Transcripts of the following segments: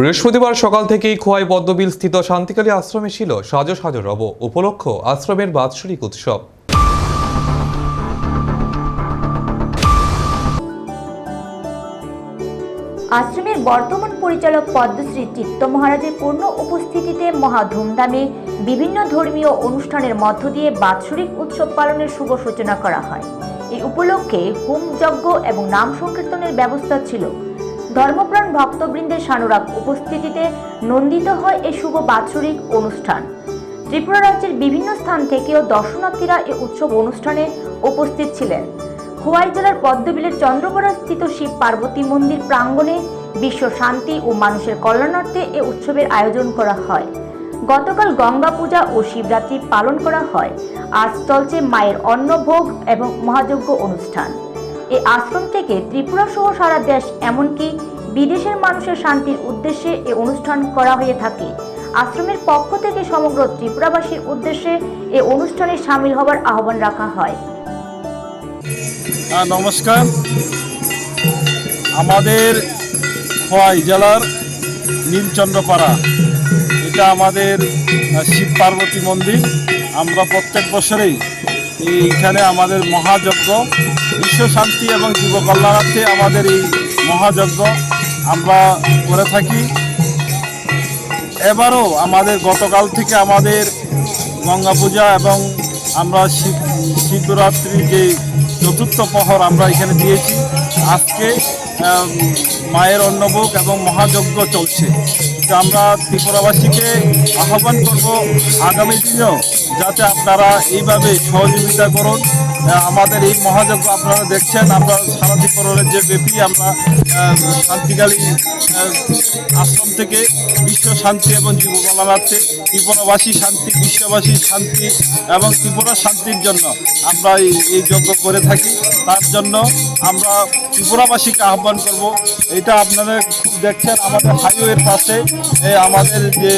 বৃহস্পতিবার সকাল থেকেই খোয়াই পদ্মবিল স্থিত শান্তিকালী আশ্রমে ছিল সাজো সাজো রব উপলক্ষ আশ্রমের বাৎসরিক উৎসব। আশ্রমের বর্তমান পরিচালক পদ্মশ্রী চিত্ত মহারাজের পূর্ণ উপস্থিতিতে মহা ধুমধামে বিভিন্ন ধর্মীয় অনুষ্ঠানের মধ্য দিয়ে বাৎসরিক উৎসব পালনের শুভ সূচনা করা হয়। এই উপলক্ষে হোম যজ্ঞ এবং নাম সংকীর্তনের ব্যবস্থা ছিল। ধর্মপ্রাণ ভক্তবৃন্দের সানুরাগ উপস্থিতিতে নন্দিত হয় এই শুভ বাৎসরিক অনুষ্ঠান। ত্রিপুরা রাজ্যের বিভিন্ন স্থান থেকেও দর্শনার্থীরা এই উৎসব অনুষ্ঠানে উপস্থিত ছিলেন। খোয়াই জেলার পদ্মবিলের চন্দ্রকোনা স্থিত শিব পার্বতী মন্দির প্রাঙ্গণে বিশ্ব শান্তি ও মানুষের কল্যাণার্থে এ উৎসবের আয়োজন করা হয়। গতকাল গঙ্গা পূজা ও শিবরাত্রি পালন করা হয়। আজ চলছে মায়ের অন্নভোগ এবং মহাযজ্ঞ অনুষ্ঠান। এই আশ্রম থেকে ত্রিপুরা সহ সারা দেশ এমনকি বিদেশের মানুষের শান্তির উদ্দেশ্যে এ অনুষ্ঠান করা হয়ে থাকে। আশ্রমের পক্ষ থেকে সমগ্র ত্রিপুরাবাসীর উদ্দেশ্যে এ অনুষ্ঠানে সামিল হবার আহ্বান রাখা হয়। আহ, নমস্কার। আমাদের খোয়াই জেলার নীলচন্দ্রপাড়া। এটা আমাদের শিব পার্বতী মন্দির। আমরা প্রত্যেক বছরেই এইখানে আমাদের মহাযজ্ঞ, বিশ্ব শান্তি এবং জীব কল্যাণার্থে আমাদের এই মহাযজ্ঞ আমরা করে থাকি। এবারও আমাদের গতকাল থেকে আমাদের গঙ্গা পূজা এবং আমরা শিব, শিবরাত্রির যে চতুর্থ প্রহর আমরা এখানে দিয়েছি। আজকে মায়ের অন্নভোগ এবং মহাযজ্ঞ চলছে। তো আমরা ত্রিপুরাবাসীকে আহ্বান করব আগামী দিনেও যাতে আপনারা এইভাবে সহযোগিতা করুন। আমাদের এই মহাযজ্ঞ আপনারা দেখছেন, আমরা সারা ত্রিপুরার যে ব্যাপী আমরা শান্তিকালী আশ্রম থেকে বিশ্ব শান্তি এবং জীব কল্যাণার্থে ত্রিপুরাবাসী শান্তি, বিশ্ববাসী শান্তি এবং ত্রিপুরা শান্তির জন্য আমরা এই যজ্ঞ করে থাকি। তার জন্য আমরা ত্রিপুরাবাসীকে আহ্বান করব। এটা আপনারা খুব দেখছেন, আমাদের হাইওয়ের পাশে আমাদের যে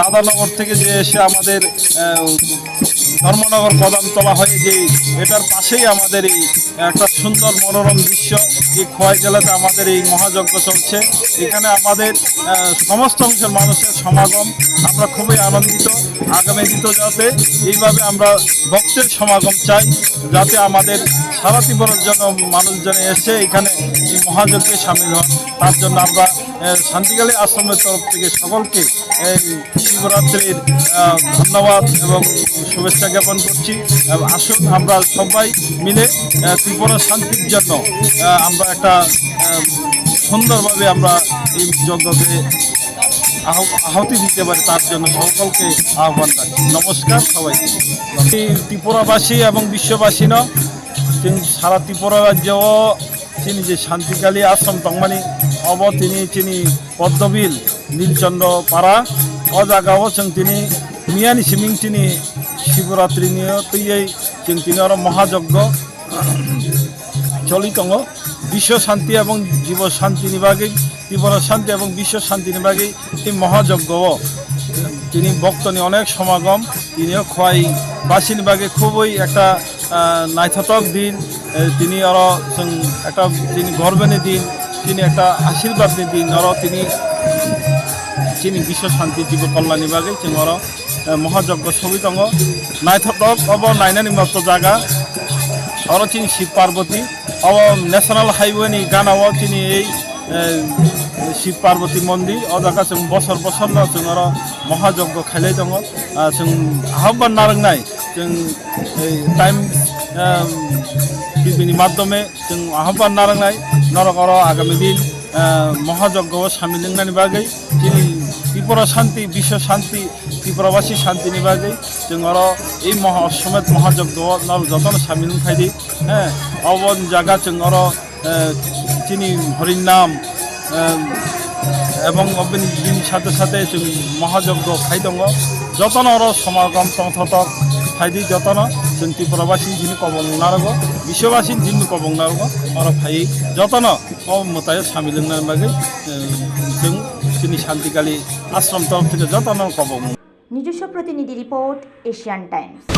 রাধানগর থেকে যে এসে আমাদের ধর্মনগর কদমতলা হয়ে যে এটার পাশেই আমাদের এই একটা সুন্দর মনোরম দৃশ্য। এই খোয়াই জেলাতে আমাদের এই মহাযজ্ঞ চলছে। এখানে আমাদের সমস্ত অংশের মানুষের সমাগম, আমরা খুবই আনন্দিত। আগামী দিনও যাতে এইভাবে আমরা ভক্তের সমাগম চাই, যাতে আমাদের সারা ত্রিপুরার জন্য মানুষজন এসে এখানে এই মহাযজ্ঞে সামিল হন। তার জন্য আমরা শান্তিকালী আশ্রমের তরফ থেকে সকলকে শিবরাত্রির ধন্যবাদ এবং শুভেচ্ছা জ্ঞাপন করছি। আসুন আমরা সবাই মিলে ত্রিপুরা শান্তির জন্য আমরা একটা সুন্দরভাবে আমরা এই যজ্ঞকে আহতি দিতে পারি, তার জন্য সকলকে আহ্বান রাখি। নমস্কার সবাইকে। এই ত্রিপুরাবাসী এবং বিশ্ববাসী তিনি সারা ত্রিপুরা রাজ্য তিনি যে শান্তিকালী আশ্রম তংমানি অব তিনি তিনি পদ্মবিল, নীলচন্দ্র পাড়া ও জায়গাও তিনি মিয়ানি সিমিং তিনি শিবরাত্রি নিয়ে তৈয়াই जों চিন্তিনর মহাযজ্ঞ চলিত বিশ্ব শান্তি এবং জীব শান্তি নিবাগী ত্রিপুর শান্তি এবং বিশ্ব শান্তি নিবাগী এই মহাযজ্ঞ। তিনি ভক্ত অনেক সমাগম, তিনিও খোয়াই বাসী নিবাগে, খুবই একটা নাইথতক দিন। তিনি আরও একটা তিনি গর্বেনী দিন, তিনি একটা আশীর্বাদ দিন। আরও তিনি তিনি বিশ্ব শান্তি, জীব কল্যাণ বিভাগে তিনি আরও মহাযজ্ঞ ছবি দঙ নাইথক অব নাইনানি মক্ত জায়গা। অর চিনি শিব পার্বতী। অব ন্যাশনাল হাইওয়েনি গানাও চিনি এই শিব পার্বতী মন্দির। অ জায়গা যেন বছর বছর যেন আর মহাযজ্ঞ খেলে দঙ যেন আহ্বান না রোংনাই যেন টাইম টিভির মাধ্যমে যেন আহ্বান না রোংনাই নরকর আগামী দিন মহাযজ্ঞ স্বামী লিঙ্গানি বাকি চিনি ত্রিপুরা শান্তি, বিশ্ব শান্তি, ত্রিপুরাবাসী শান্তি নিবাসী চিংর এই মহা সমেত মহাযজ্ঞ নব যতন সামিল খাইদি হ্যাঁ অবন জায়গা চিংর চিনি হরির নাম এবং অবিন দিন সাথে সাথে মহাযজ্ঞ খাই দঙ্গ যতন অর সমাগম সংথতক ফাইদি যতন, যেন ত্রিপুরাবাসী যিনি কবং নারগ, বিশ্ববাসী যিনি কবং নারগ অর ফাই যতন মোতায় সামিল নারমাগে তিনি শান্তিকালী আশ্রম তরফ থেকে যত নাম নিজস্ব প্রতিনিধি রিপোর্ট এশিয়ান টাইমস।